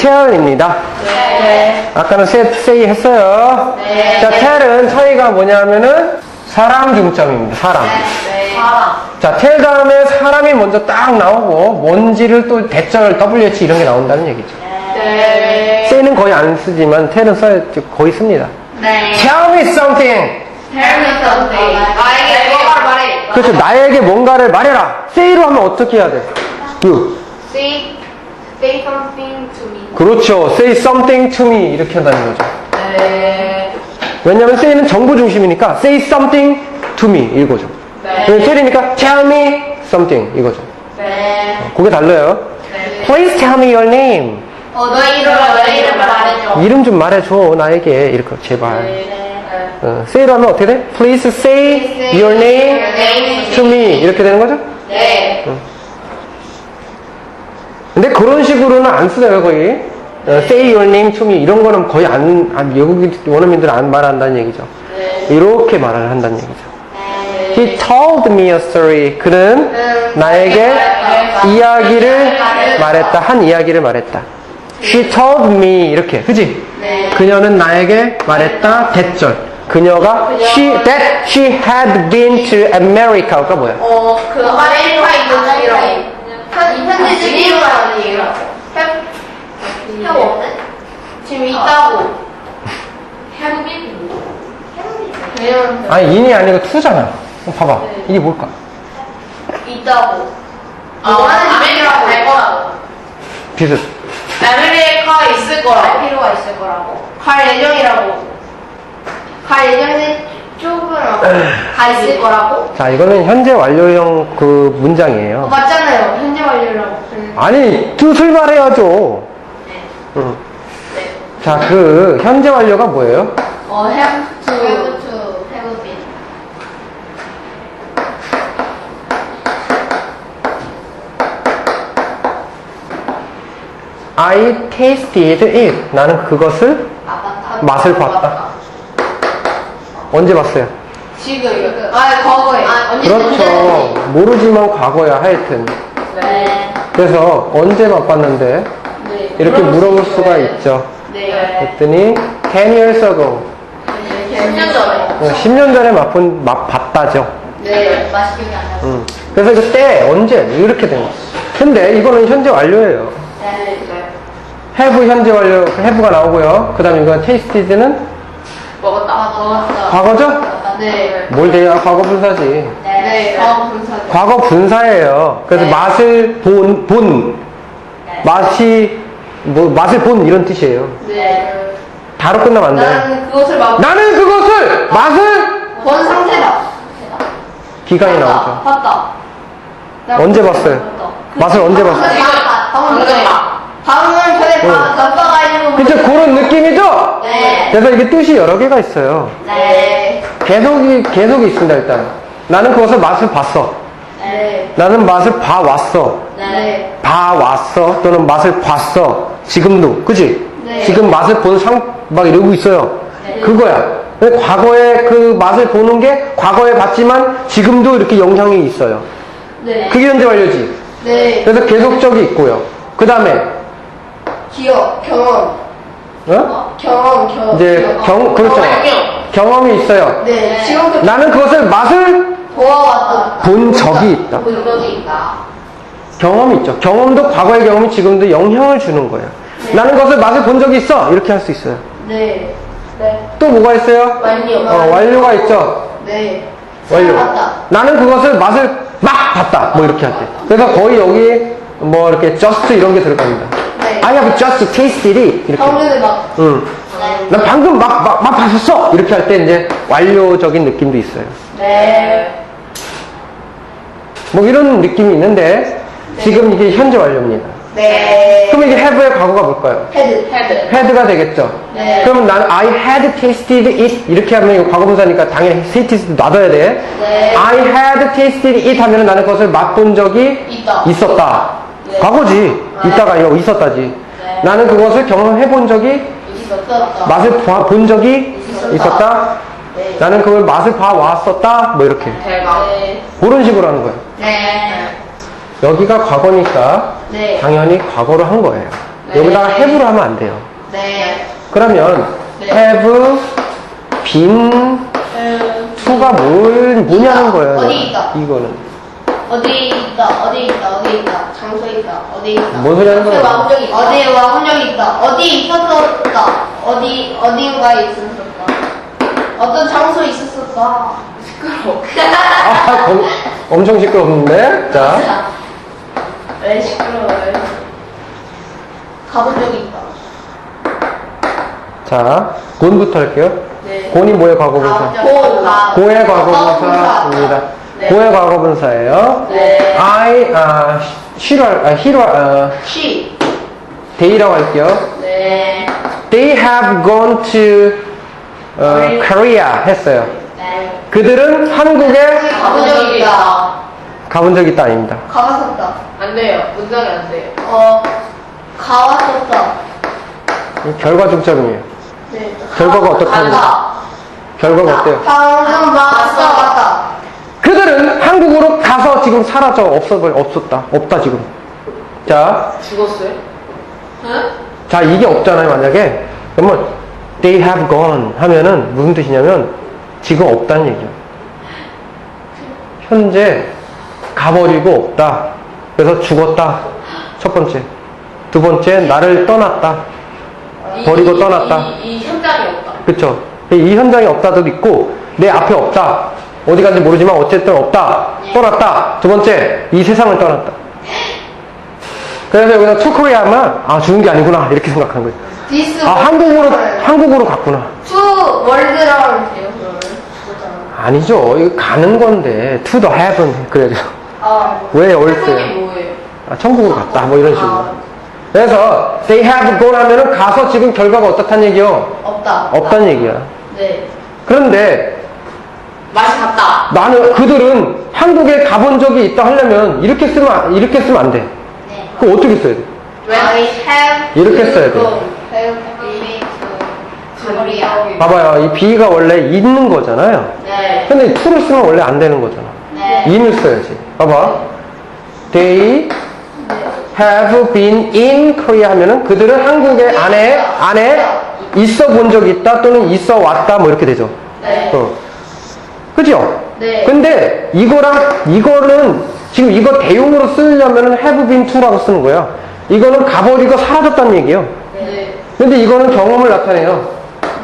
tell입니다. 네. 아까는 say, say 했어요. 네. 자, tell은 차이가 뭐냐면은 사람 중점입니다. 사람. 네. 사람. 자, tell 다음에 사람이 먼저 딱 나오고 뭔지를 또 대절 WH 이런 게 나온다는 얘기죠. 네. say는 거의 안 쓰지만 tell은 써야 거의 씁니다. 네. Tell me something. Tell me something. 나에게 뭔가를 말해. 그렇죠. 나에게 뭔가를 말해라. say로 하면 어떻게 해야 돼? You. Say, say something to me. 그렇죠. Say something to me 이렇게 한다는 거죠. 네. 왜냐하면 say는 정보 중심이니까 say something to me 이거죠. 네. tell이니까 tell me something 이거죠. 네. 그게 달라요. 네. Please tell me your name. 어, 너의 이름을, 너의 이름을 말해줘. 이름 좀 말해줘 나에게 이렇게 제발. 네. 어, say로 하면 어떻게 돼? Please say your name to me 이렇게 되는 거죠. 네. 근데 그런 식으로는 안 쓰요 거의. 어, say your name to me 이런 거는 거의 안, 안 외국 원어민들은 안 말한다는 얘기죠. 네. 이렇게 말을 한다는 얘기죠. 네. He told me a story. 그는 나에게 이야기를 말했다. 한 이야기를 말했다. She told me 이렇게 그지? 네. 그녀는 나에게 말했다. 대절. 그녀가 she that she had been to America가 뭐야? 어, 그 아메리 카 중이라고. 현재 중이라고 아니에요. 해오는? 지금 있다고. 해보기? 그냥 아니 인이 아니고 투잖아. 어, 봐봐. 네. 이게 뭘까? 있다고. 아, 아메리카 갈 거라고. 비슷. 아메리카 있을 거라고. 필요가 있을 거라고. 갈 예정이라고. 갈 예정 에 조금 가 있을 거라고. 자 이거는 현재 완료형 그 어, 문장이에요. 맞잖아요. 현재 완료라고. 음. 아니 뜻을 말해야죠. 응. 네. 자 그 현재 완료가 뭐예요? 어, have to. have to. have been. I tasted it. 나는 그것을 아, 맛을 봤다. 언제 봤어요? 지금. 아, 과거에. 언제 그렇죠. 모르지만 과거야 하여튼. 네. 그래서 언제 맛봤는데 네. 이렇게 물어볼 수가 있죠. 네. 그랬더니 10 years ago. 10년 전에. 어, 10년 전에 맛본 맛 봤다죠. 네. 맛있게 안. 음. 그래서 이거 때 언제 이렇게 된 거. 근데 이거는 현재 완료예요. 네. have 현재 완료 have가 나오고요. 그다음에 이거 tasted는 먹었다. 아, 먹었다. 과거죠? 네. 뭘 돼야 과거 분사지. 네. 과거 분사. 과거 분사예요. 그래서 네. 맛을 본, 본, 맛이, 뭐, 맛을 본 이런 뜻이에요. 네. 다로 끝나면 안 돼. 나는 그것을 막. 나는 그것을, 맛을, 본 상태다. 기간이 나오죠. 봤다. 나 언제 봤어요? 봤다. 맛을 언제 봤어요? 방금 전에. 방금 전에 응. 봐- 바빠가지고. 그쵸, 그런 느낌이죠? 네. 그래서 이게 뜻이 여러 개가 있어요. 네. 계속이, 계속이 있습니다, 일단. 나는 그것을 맛을 봤어. 네. 나는 맛을 봐왔어. 네. 봐왔어. 또는 맛을 봤어. 지금도. 그지? 네. 지금 맛을 본 상, 막 이러고 있어요. 네. 그거야. 근데 과거에 그 맛을 보는 게 과거에 봤지만 지금도 이렇게 영향이 있어요. 네. 그게 현재 완료지. 네. 그래서 계속적이 있고요. 그 다음에, 기억, 경험. 어? 경험, 경험. 이제 경, 그렇죠. 경험이 있어요. 네. 지금도 나는 그것을 맛을 보아왔다. 본 적이 있다. 본 적이 있다. 경험이 있죠. 경험도 과거의 경험이 지금도 영향을 주는 거예요. 나는 그것을 맛을 본 적이 있어. 이렇게 할 수 있어요. 네. 네. 또 뭐가 있어요? 완료. 어, 완료가 있죠. 네. 완료. 봤다. 나는 그것을 맛을 막 봤다. 뭐 이렇게 할 때. 그래서 거의 여기 뭐 이렇게 just 이런 게 들어갑니다. 네. I have just tasted it. 이렇게. 전에 막. 응. 네. 난 방금 막, 막, 막 봤었어. 이렇게 할 때 이제 완료적인 느낌도 있어요. 네. 뭐 이런 느낌이 있는데 지금 이게 현재 완료입니다. 네. 그럼 이게 have의 과거가 뭘까요? 헤드. 헤드. had가 되겠죠. 네. 그럼 난 I had tasted it 이렇게 하면 이거 과거분사니까 당연히 tasted 놔둬야 돼. 네. I had tasted it 하면 나는 그것을 맛본 적이 있다. 있었다. 네. 과거지. 네. 있다가 아니고 있었다지. 네. 나는 그것을 경험해 본 적이. 맛을 봐- 본 적이 있었다. 나는 그걸 맛을 봐 왔었다. 뭐 이렇게. 대박. 네. 그런 식으로 하는 거예요. 네. 여기가 과거니까 네. 당연히 과거로 한 거예요. 네. 여기다가 have로 하면 안 돼요. 네. 그러면 네. have been to가 뭘 뭐냐는 거예요. 어디 있다? 이거는 어디 있다, 어디 있다, 어디 있다, 장소에 있다, 어디 있다. 뭔 소리 하는 거야? 어디에 와본 적이 있다. 어디에 와본 적이 있다. 어디 있었었다. 어디, 어딘가에 있었었다. 어떤 장소에 있었었다. 시끄러워. 아, 검- 엄청 시끄럽는데. 자, 왜 시끄러워요? 가본 적이 있다. 자, 곤부터 할게요. 네. 곤이 뭐의 과거분사? 고, 가. 고의 과거분사입니다. 네. 고의 과거분사예요. 네. I, 아, 싫어, 아, 히로, 아, she. they라고 할게요. 네. They have gone to 어, Korea. 했어요. 네. 그들은 한국에 가본 적이 있다. 가본 적 있다 아닙니다. 가봤었다. 안 돼요. 문장이 안 돼요. 어, 가왔었다. 결과 중점이에요. 네. 결과가 어떻다는 갔다. 결과가 어때요? 방금 봤어, 봤다. 그들은 한국으로 가서 지금 사라져 없어 없었다 없다 지금. 자, 죽었어요? 응? 자 이게 없잖아요 만약에 그러면 they have gone 하면은 무슨 뜻이냐면 지금 없다는 얘기야. 현재 가버리고 없다. 그래서 죽었다. 첫 번째. 두 번째 나를 떠났다. 이- 버리고 이- 떠났다. 이, 이 현장이 없다. 그쵸? 이 현장에 없다도 있고, 내 앞에 없다. 어디 간지 모르지만 어쨌든 없다. 떠났다. 두 번째, 이 세상을 떠났다. 그래서 여기서 투코리아만, 아, 죽은 게 아니구나. 이렇게 생각하는 거예요. This 아, 한국으로. 한국으로 갔구나. 해요, 그러면. 아니죠. 이거 가는 건데, to the heaven. 그래야죠. 아, 왜? 뭐예요? 아, 천국으로 갔다. 뭐 이런 식으로. 아. 그래서, they have gone 하면은 가서 지금 결과가 어떻다는 얘기요? 없다. 없다는 얘기야. 네. 그런데, 맛이 갔다. 나는 그들은 한국에 가본 적이 있다 하려면 이렇게 쓰면 안- 이렇게 쓰면 안 돼. 네. 그럼 어떻게 써야 돼? I have 이렇게 써야 돼. Korea. 봐봐요. 이 be가 원래 있는 거잖아요. 네. 근데 to를 쓰면 원래 안 되는 거잖아. 네. in을 써야지. 봐봐. They have been in Korea 하면은 그들은 한국에 안에 안에 있어 본 적이 있다 또는 있어 왔다 뭐 이렇게 되죠. 네. 어. 그죠? 네. 근데 이거랑 이거는 지금 이거 대용으로 쓰려면은 have been to라고 쓰는 거야. 이거는 가버리고 사라졌다는 얘기예요. 네. 근데 이거는 경험을 나타내요.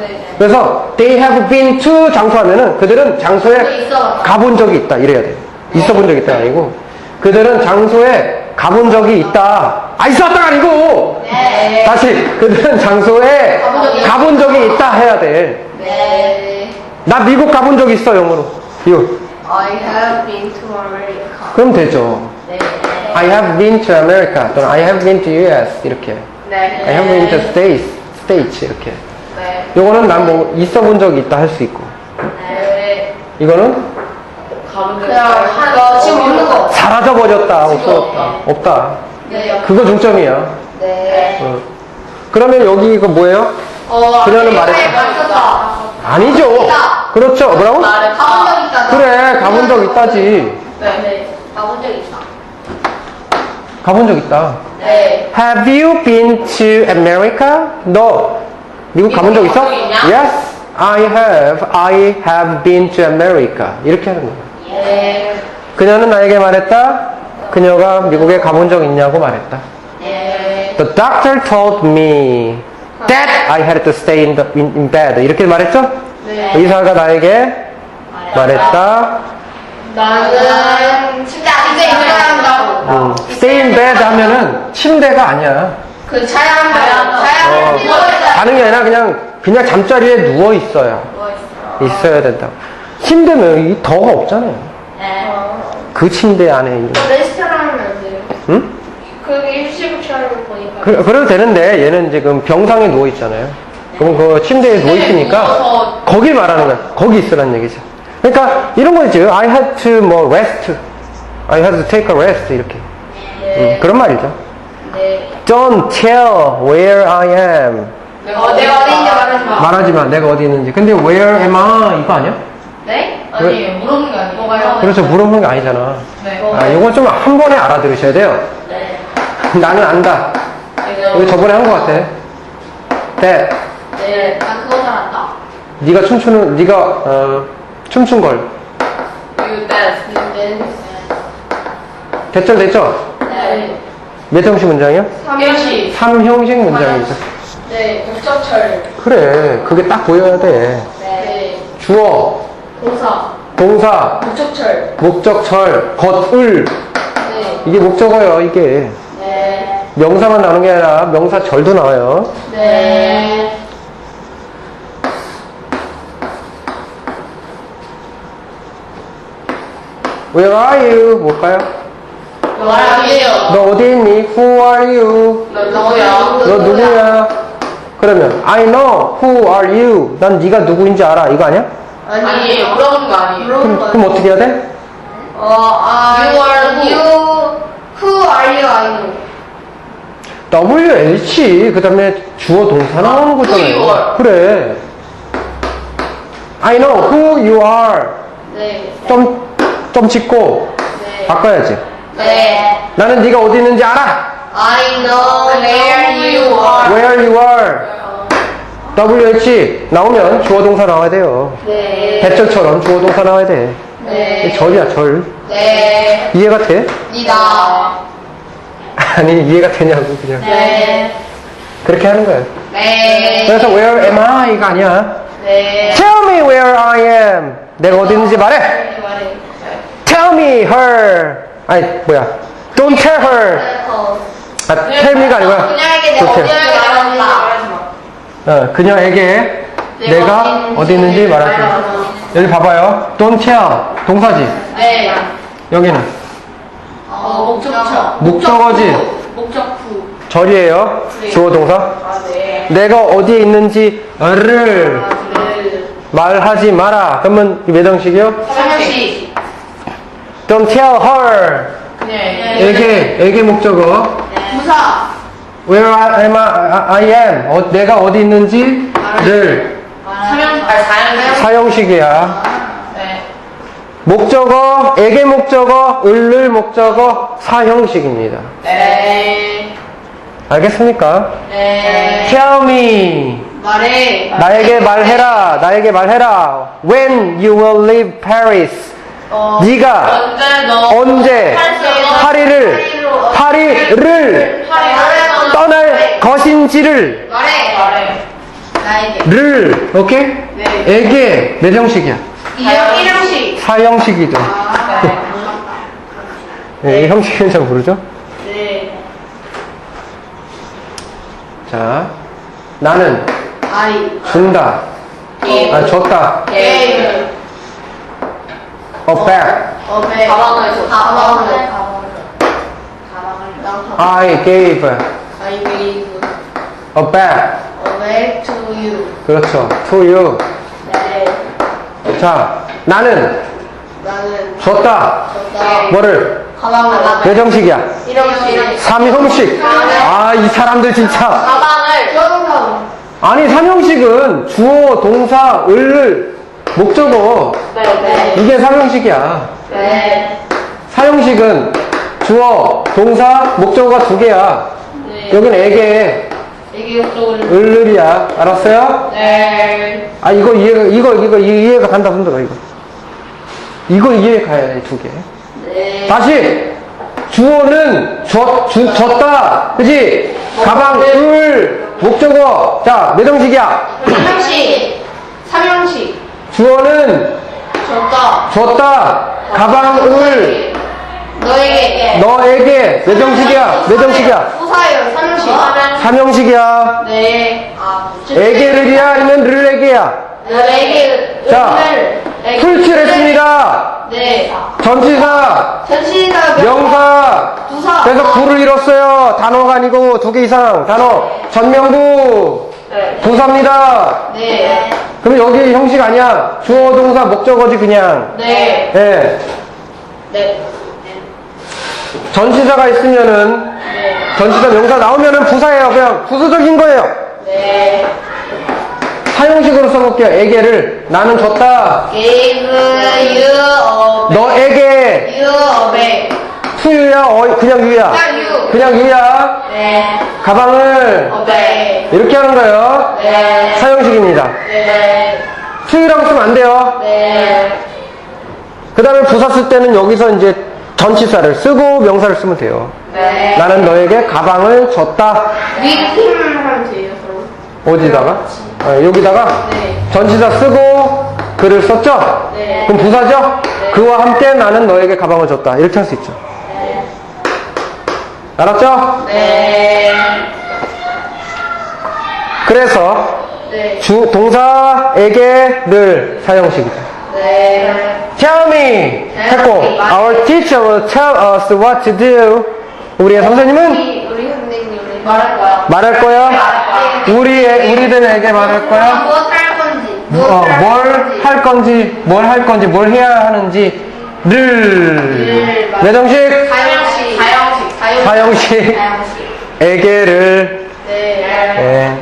네. 그래서 they have been to 장소 하면은 그들은 장소에 있어. 가본 적이 있다 이래야 돼. 있어 본 적이 있다 아니고 그들은 장소에 가본 적이 있다. 아 있었다가 아니고 네. 다시 그들은 장소에 가본 적이 가본 적이 있다 해야 돼. 네. 나 미국 가본 적 있어 영어로. 이거 I have been to America. 그럼 되죠. 네. I have been to America 또는 I have been to US 이렇게. 네. I have been to States, States 이렇게. 네. 요거는 난 뭐 있어 본 적이 있다 할 수 있고. 네. 이거는 가본 적 그냥 한 지금 없는 거. 사라져 버렸다, 지금 없어졌다, 없다. 없다. 네. 그거 중점이야. 네. 어. 그러면 여기 이거 뭐예요? 어, 그녀는 네, 말했다. 말했다. 아니죠. 있다. 그렇죠. 뭐라고? 말했다. 가본 적 있다. 그래, 가본 적 있다지. 네. 네. 가본 적 있다. 가본 적 있다. 네. Have you been to America? 너 미국 가본 적 있어? 가본 적 있냐? Yes, I have. I have been to America. 이렇게 하는 거야. 네. 그녀는 나에게 말했다. 그녀가 미국에 가본 적 있냐고 말했다. 네. The doctor told me I had to stay in, the, in, in bed. 이렇게 말했죠? 네. 의사가 나에게 말했다. 나는 침대 안에 있어야 한다고. 음, stay in bed 하면은 침대가 아니야. 그 자야 한다고. 자야 어, 가는 게 아니라 그냥 그냥 잠자리에 누워 있어야 누워 있어. 있어야 된다. 침대면 이 더가 없잖아요. 네. 그 침대 안에 있는. 레스토랑은 안 돼요. 응? 그게 일시불처럼. 그, 그래도 되는데 얘는 지금 병상에 누워 있잖아요. 그럼 그 침대에 누워 있으니까 누워서 거기 말하는 거야. 거기 있으란 얘기죠. 그러니까 이런 거 있죠. I had to 뭐 rest. I had to take a rest 이렇게. 네. 음, 그런 말이죠. 네. Don't tell where I am. 어, 내가 어디 있는지 말하지 마. 말하지 마. 내가 어디 있는지. 근데 where am I 이거 아니야? 네? 아니에요. 물어본 게 아니고. 뭐가요? 그렇죠. 물어보는 게 아니잖아. 네. 어. 아, 이거 좀한 번에 알아들으셔야 돼요. 네. 나는 안다. 네. 이거 저번에 한것 같아. that. 네. 나 그거 잘한다. 네가 춤추는, 네가, 어, 춤춘 걸. You dance. 근데 됐죠, 됐죠? 네. 몇 형식 문장이야? 일시. 3형식 문장이죠. 네, 목적철. 그래, 그게 딱 보여야 돼. 네. 주어, 동사. 동사, 목적철. 목적절, 겉을. 네. 이게 목적어예요, 이게. 네. 명사만 나오는 게 아니라 명사절도 나와요. 네. Where are you? 뭘까요? 너 어디 있니? Who are you? 너 누구야? 너 누구야? 그러면 I know who are you. 난 네가 누구인지 알아. 이거 아니야? 아니, 물어보는 거 아니에요. 그럼, 그럼 어떻게 해야 돼? 어, 아, You are who? you, who are you? WH 그 다음에 주어 동사 나오는 거잖아요. You are. 그래. I know who you are. 네. 점, 점 찍고 네. 바꿔야지. 네. 나는 네가 어디 있는지 알아. I know where you are. Where you are. WH 나오면 주어 동사 나와야 돼요. 네. 대절처럼 주어 동사 나와야 돼. 네. 절이야 절. 네. 이해가 돼? 니다. 아니 이해가 되냐고 그냥. 네. 그렇게 하는 거야. 네. 그래서 where am I가 아니야. 네. Tell me where I am. 내가 어디 있는지 말해. 말해. Tell me her. 아니 뭐야. Don't tell her. 아, tell me가 아니고요. 그녀에게 내가 Don't 어디. 있는지 말한다. 어, 그녀에게 내가 어디 있는지 말하지. 여기 봐봐요. Don't tell. 동사지. 네. 여기는 어, 목적처. 목적어지. 목적부. 절이에요. 주어 동사. 아, 네. 내가 어디에 있는지를 네. 말하지 마라. 그러면 몇 형식이요? 설명식. Don't tell her. 그냥 에게, 에게 목적어. 부사. Where am I, I am. 어, 내가 어디 있는지를 사명. 사형식이야. 네. 목적어, 에게 목적어, 을를 목적어, 사형식입니다. 네. 알겠습니까? 네. Tell me. 말해. 나에게 말해라. 나에게 말해라. When you will leave Paris. 어. 네가 언제 너. 언제 파리를 파리를 말해. 떠날 것인지를 말해. 말해. 나에게. 를 오케이? 네. 에게 몇 형식이야? 이형 일형식. 사형식이죠. 네. 네, 이 형식은 잘 모르죠? 네. 자, 나는 아이. 준다. 게임. 아, 줬다. 게임. A bag. 어배. 가방을 줬다. 가방을. 가방을. 가방을. 난 가방. I gave a I gave bag. a bag to you. 그렇죠. To you. 네. 자, 나는 나는 줬다. 줬다. 뭐를? 가방을. 몇 형식이야? 일형식. 삼형식. 아, 이 사람들 진짜. 가방을. 아니, 삼형식은 주어, 동사, 을을 목적어. 네, 네. 이게 삼형식이야. 네. 사형식은 주어, 동사, 목적어가 두 개야. 네. 여긴 애게, 목적을. 을을이야. 알았어요? 네. 아, 이거 이해가, 이거, 이거, 이해가 간다, 손들어, 이거. 이거 이해 가야 돼, 두 개. 네. 다시! 주어는 줬, 주, 줬다. 그지? 가방, 을, 목적어. 자, 몇 형식이야? 삼형식. 삼형식. 주어는 줬다. 줬다. 가방, 을, 너에게. 너에게. 몇 형식이야? 몇 형식이야? 부사예요. 삼형식. 삼형식이야. 네. 아. 에게를이야? 아니면 르에게야? 너에게. 자, 을을 에게- 풀칠했습니다. 네. 전치사, 전시사 명사. 부사. 그래서 구를 잃었어요. 단어가 아니고 두 개 이상. 단어. 전명구. 네. 부사입니다. 네. 그럼 여기 형식 아니야. 주어, 동사, 목적어지 그냥. 네. 예. 네. 전치사가 있으면은 네. 전치사 명사 나오면은 부사예요. 그냥 부수적인 거예요. 네. 사용식으로 써볼게요. 에게를 나는 줬다. A 너에게 bag 수유야, 어, 그냥 유야. 그냥 유. 그냥 유야. 네. 가방을 네. 이렇게 하는 거예요. 네. 사형식입니다. 네. 수유라고 쓰면 안 돼요. 네. 그 다음에 부사 쓸 때는 여기서 이제 전치사를 쓰고 명사를 쓰면 돼요. 네. 나는 너에게 가방을 줬다. 위팀 하면 돼요, 그럼. 어디다가? 어, 여기다가 네. 전치사 쓰고 글을 썼죠? 네. 그럼 부사죠? 그와 함께 나는 너에게 가방을 줬다. 이렇게 할 수 있죠. 알았죠? 네. 그래서 네. 주, 동사에게를 사형식이다. 네. Tell me 했고 Our teacher will tell us what to do. 우리의 선생님은 우리, 선생님은 말할 거야. 말할 거야. 우리 우리들에게 말할 거야. 뭘. 할 건지, 뭘 할 건지, 뭘 해야 하는지 를 매정식 사형식. 사형식. 사형식 사형식. 에게를 네.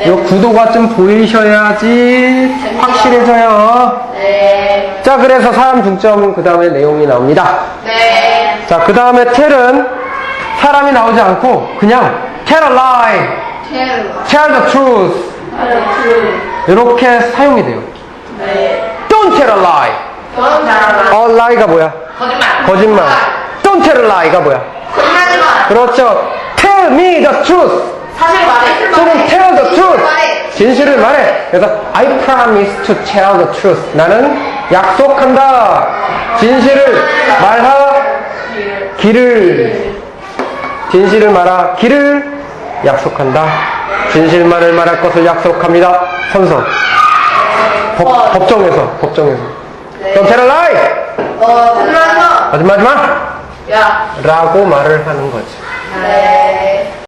예. 요 구도가 좀 보이셔야지 확실해져요. 네. 자, 그래서 사람 중점 그 다음에 내용이 나옵니다. 네. 자, 그 다음에 텔은 사람이 나오지 않고 그냥 tell a lie, tell the truth 이렇게 사용이 돼요. 네. Don't tell a lie. 그건 잘한다. A lie가 뭐야? 거짓말. 거짓말. Don't tell a lie가 뭐야? 거짓말하지 마. 그렇죠. Tell me the truth. 사실 말해. 또는 tell the truth. 진실을 말해. 그래서 I promise to tell the truth. 나는 약속한다. 진실을 말하 길을 진실을 말하 길을 약속한다. 진실만을 말할 것을 약속합니다. 선서. 법, 법정에서 법정에서. Don't tell a lie. 어, 거짓말하지 마. 거짓말하지 마. 야. 라고 말을 하는 거지. 네.